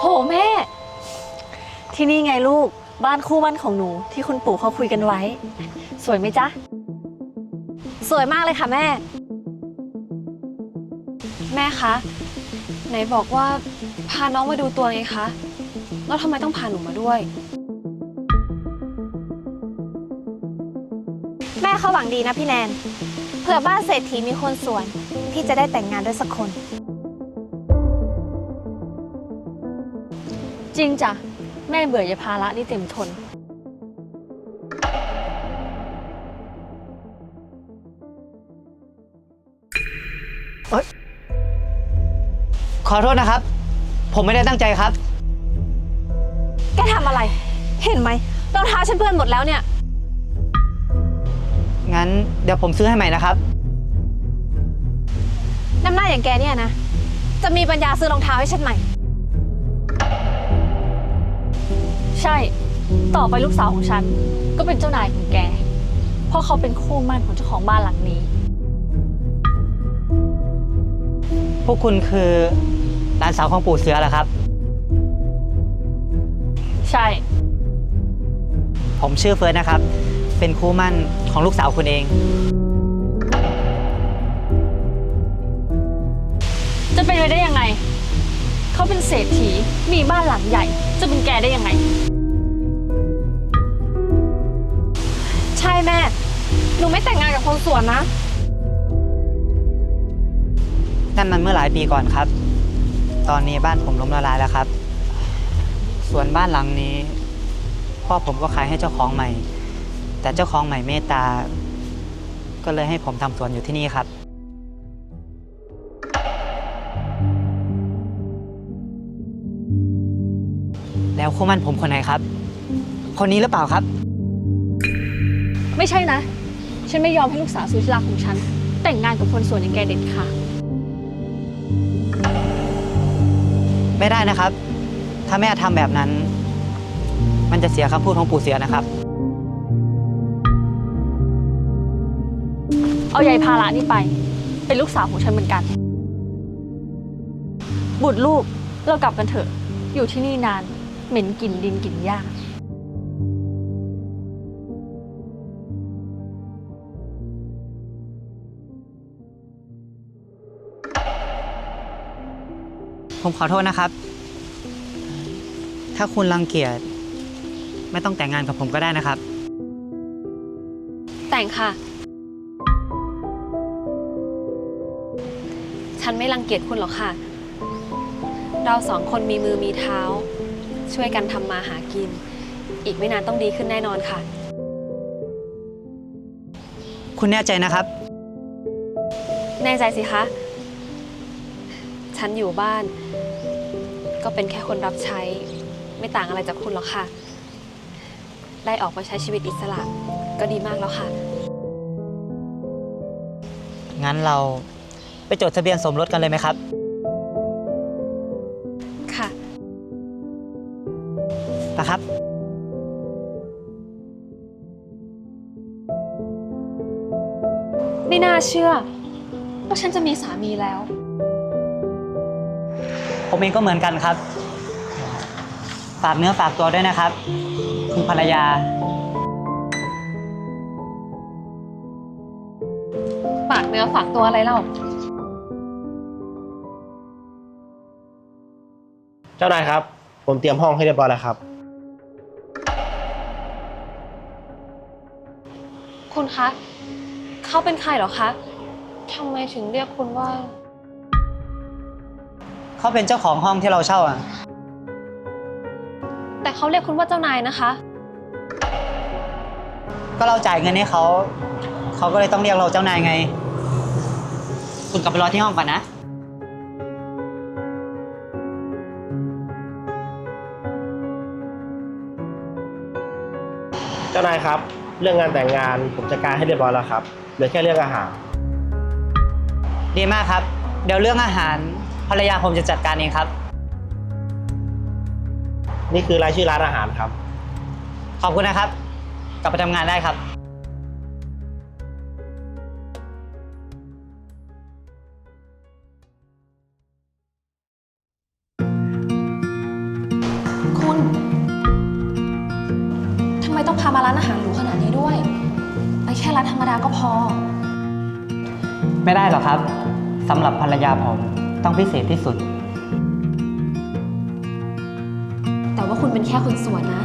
โหแม่ ที่นี่ไงลูกบ้านคู่มั่นของหนู ที่คุณปู่เขาคุยกันไว้ สวยไหมจ๊ะ สวยมากเลยค่ะแม่ แม่คะไหนบอกว่าพาน้องมาดูตัวไงคะ แล้วทำไมต้องพาหนูมาด้วย แม่เขาหวังดีนะพี่แนนเผื่อบ้านเศรษฐีมีคนสวยพี่จะได้แต่งงานด้วยสักคน จริงจ้ะ แม่เบื่อยายภาระนี่เต็มทน ขอโทษนะครับ ผมไม่ได้ตั้งใจครับ แกทำอะไร เห็นไหมรองเท้าฉันเปื้อนหมดแล้วเนี่ย งั้นเดี๋ยวผมซื้อให้ใหม่นะครับ น้ำหน้าอย่างแกเนี่ยนะ จะมีปัญญาซื้อรองเท้าให้ฉันใหม่ ช่ ต่อไปลูกสาวของฉัน ก็เป็นเจ้านายของแก เพราะเขาเป็นคู่มั่นของเจ้าของบ้านหลังนี้ พวกคุณคือหลานสาวของปู่เสือเหรอครับ ใช่ ผมชื่อเฟิร์สนะครับ เป็นคู่มั่นของลูกสาวคุณเอง จะเป็นไปได้ยังไง เขาเป็นเศรษฐีมีบ้านหลังใหญ่ จะเป็นแกได้ยังไง แม่ หนูไม่แต่งงานกับคนสวนนะ นั่นมันเมื่อหลายปีก่อนครับ ตอนนี้บ้านผมล้มละลายแล้วครับ ส่วนบ้านหลังนี้ พ่อผมก็ขายให้เจ้าของใหม่ แต่เจ้าของใหม่เมตตา ก็เลยให้ผมทำสวนอยู่ที่นี่ครับ แล้วคู่มั่นผมคนไหนครับ คนนี้หรือเปล่าครับ ไม่ใช่นะ ฉันไม่ยอมให้ลูกสาวสุดที่รักของฉัน แต่งงานกับคนสวนอย่างแกเด็ดขาดไม่ได้นะครับ ถ้าแม่ทำแบบนั้น มันจะเสียคำพูดของปู่เสียนะครับ เอายายภาระนี่ไป เป็นลูกสาวของฉันเหมือนกัน บุตรลูกเรากลับกันเถอะ อยู่ที่นี่นาน เหม็นกลิ่นดินกลิ่นหญ้า ผมขอโทษนะครับ ถ้าคุณรังเกียจไม่ต้องแต่งงานกับผมก็ได้นะครับ แต่งค่ะ ฉันไม่รังเกียจคุณหรอกค่ะ เราสองคนมีมือมีเท้า ช่วยกันทำมาหากิน อีกไม่นานต้องดีขึ้นแน่นอนค่ะ คุณแน่ใจนะครับ แน่ใจสิคะ ฉันอยู่บ้าน ก็เป็นแค่คนรับใช้ ไม่ต่างอะไรจากคุณหรอกค่ะ ได้ออกมาใช้ชีวิตอิสระ ก็ดีมากแล้วค่ะ งั้นเราไปจดทะเบียนสมรสกันเลยไหมครับ ค่ะนะครับ ไม่น่าเชื่อว่าฉันจะมีสามีแล้ว ผมเองก็เหมือนกันครับ ฝากเนื้อฝากตัวด้วยนะครับ คุณภรรยา ฝากเนื้อฝากตัวอะไรเล่า เจ้านายครับ ผมเตรียมห้องให้เรียบร้อยแล้วครับ คุณคะ เขาเป็นใครเหรอคะทำไมถึงเรียกคุณว่า เขาเป็นเจ้าของห้องที่เราเช่าอะ แต่เขาเรียกคุณว่าเจ้านายนะคะ ก็เราจ่ายเงินให้เขา เขาก็เลยต้องเรียกเราเจ้านายไง คุณกลับไปรอที่ห้องก่อนนะ เจ้านายครับ เรื่องงานแต่งงานผมจัดการให้เรียบร้อยแล้วครับเหลือแค่เรื่องอาหาร ดีมากครับ เดี๋ยวเรื่องอาหาร ภรรยาผมจะจัดการเองครับ นี่คือรายชื่อร้านอาหารครับ ขอบคุณนะครับ กลับไปทำงานได้ครับ คุณ ทำไมต้องพามาร้านอาหารหรูขนาดนี้ด้วย ไปแค่ร้านธรรมดาก็พอ ไม่ได้หรอกครับสำหรับภรรยาผม ต้องพิเศษที่สุด แต่ว่าคุณเป็นแค่คนสวนนะ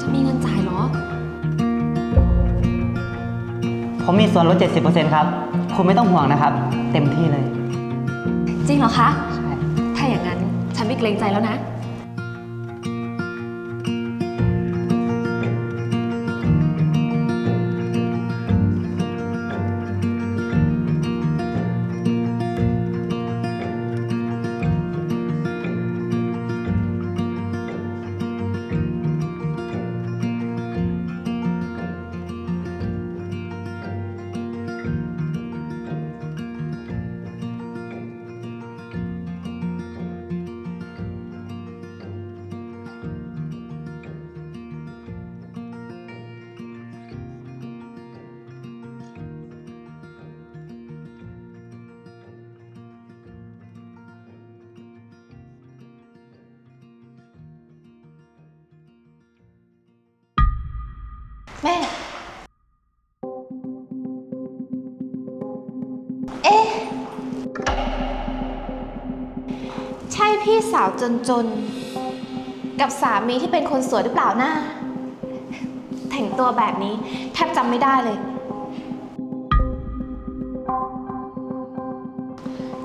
จะมีเงินจ่ายเหรอ ผมมีส่วนลด 70%ครับ คุณไม่ต้องห่วงนะครับ เต็มที่เลย จริงเหรอคะใช่ถ้าอย่างนั้นฉันไม่เกรงใจแล้วนะ แม่ เอ๊ะ ใช่พี่สาวจนๆ กับสามีที่เป็นคนสวยหรือเปล่านะ แต่งตัวแบบนี้แทบจำไม่ได้เลย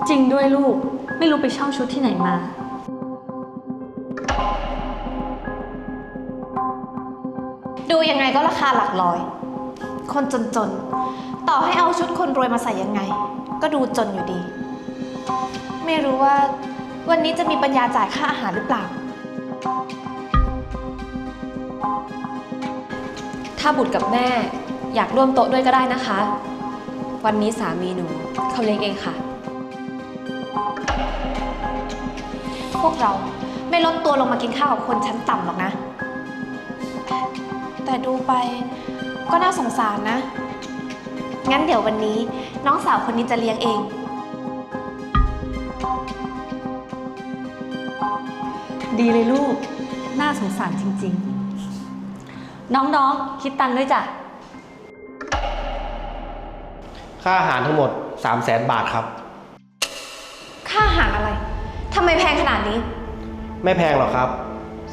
จริงด้วยลูก ไม่รู้ไปเช่าชุดที่ไหนมา ดูยังไงก็ราคาหลักร้อย คนจนๆ ต่อให้เอาชุดคนรวยมาใส่ยังไง ก็ดูจนอยู่ดี ไม่รู้ว่าวันนี้จะมีปัญญาจ่ายค่าอาหารหรือเปล่า ถ้าบุตรกับแม่อยากร่วมโต๊ะด้วยก็ได้นะคะ วันนี้สามีหนูเขาเลี้ยงเองค่ะ พวกเราไม่ลดตัวลงมากินข้าวกับคนชั้นต่ำหรอกนะ แต่ดูไปก็น่าสงสารนะ งั้นเดี๋ยววันนี้น้องสาวคนนี้จะเลี้ยงเอง ดีเลยลูก น่าสงสารจริง ๆ น้องๆ คิดตังค์ด้วยจ้ะ ค่าอาหารทั้งหมด 3 0 0แสนบาทครับ ค่าอาหารอะไร ทำไมแพงขนาดนี้ ไม่แพงหรอกครับ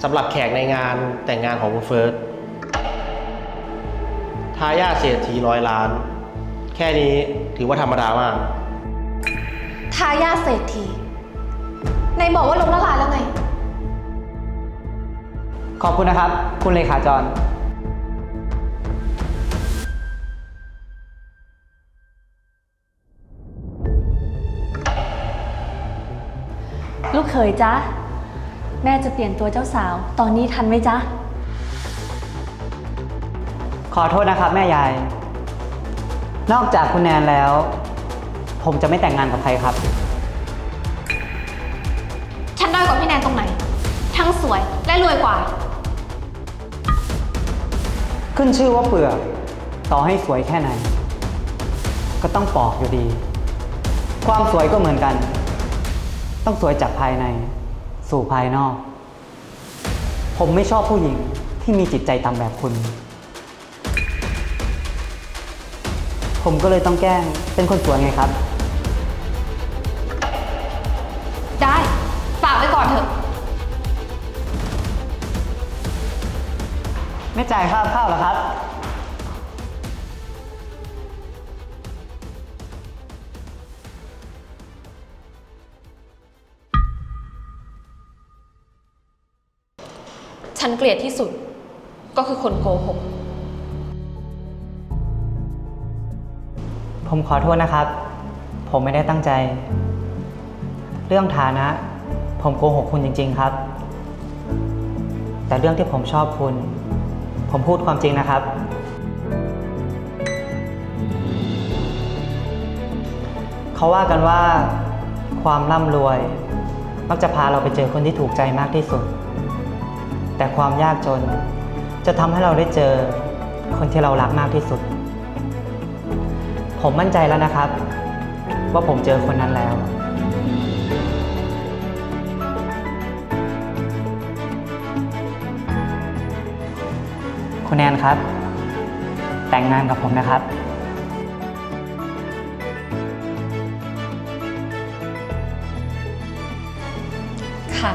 สำหรับแขกในงานแต่งงานของคุณเฟิร์สทายาทเศรษฐีร้อยล้าน แค่นี้ถือว่าธรรมดามาก ทายาทเศรษฐีในบอกว่าล้มละลายแล้วไง ขอบคุณนะครับ คุณเลขาจร ลูกเขยจ๊ะ แม่จะเปลี่ยนตัวเจ้าสาว ตอนนี้ทันไหมจ๊ะ ขอโทษนะครับแม่ยาย นอกจากคุณแนนแล้ว ผมจะไม่แต่งงานกับใครครับ ฉันด้อยกว่าพี่แนนตรงไหน ทั้งสวยและรวยกว่า ขึ้นชื่อว่าเปลือกต่อให้สวยแค่ไหน ก็ต้องปอกอยู่ดี ความสวยก็เหมือนกัน ต้องสวยจากภายใน สู่ภายนอก ผมไม่ชอบผู้หญิงที่มีจิตใจต่ำแบบคุณ ผมก็เลยต้องแกล้งเป็นคนสวยไงครับ ได้ฝากไว้ก่อนเถอะ ไม่จ่ายค่าข้าวเหรอครับ ฉันเกลียดที่สุดก็คือคนโกหก ผมขอโทษนะครับ ผมไม่ได้ตั้งใจ เรื่องฐานะ ผมโกหกคุณจริง ๆครับ แต่เรื่องที่ผมชอบคุณ ผมพูดความจริงนะครับ เขาว่ากันว่าความร่ำรวย มักจะพาเราไปเจอคนที่ถูกใจมากที่สุด แต่ความยากจน จะทำให้เราได้เจอคนที่เรารักมากที่สุด ผมมั่นใจแล้วนะครับ ว่าผมเจอคนนั้นแล้ว คุณแอนครับ แต่งงานกับผมนะครับ ค่ะ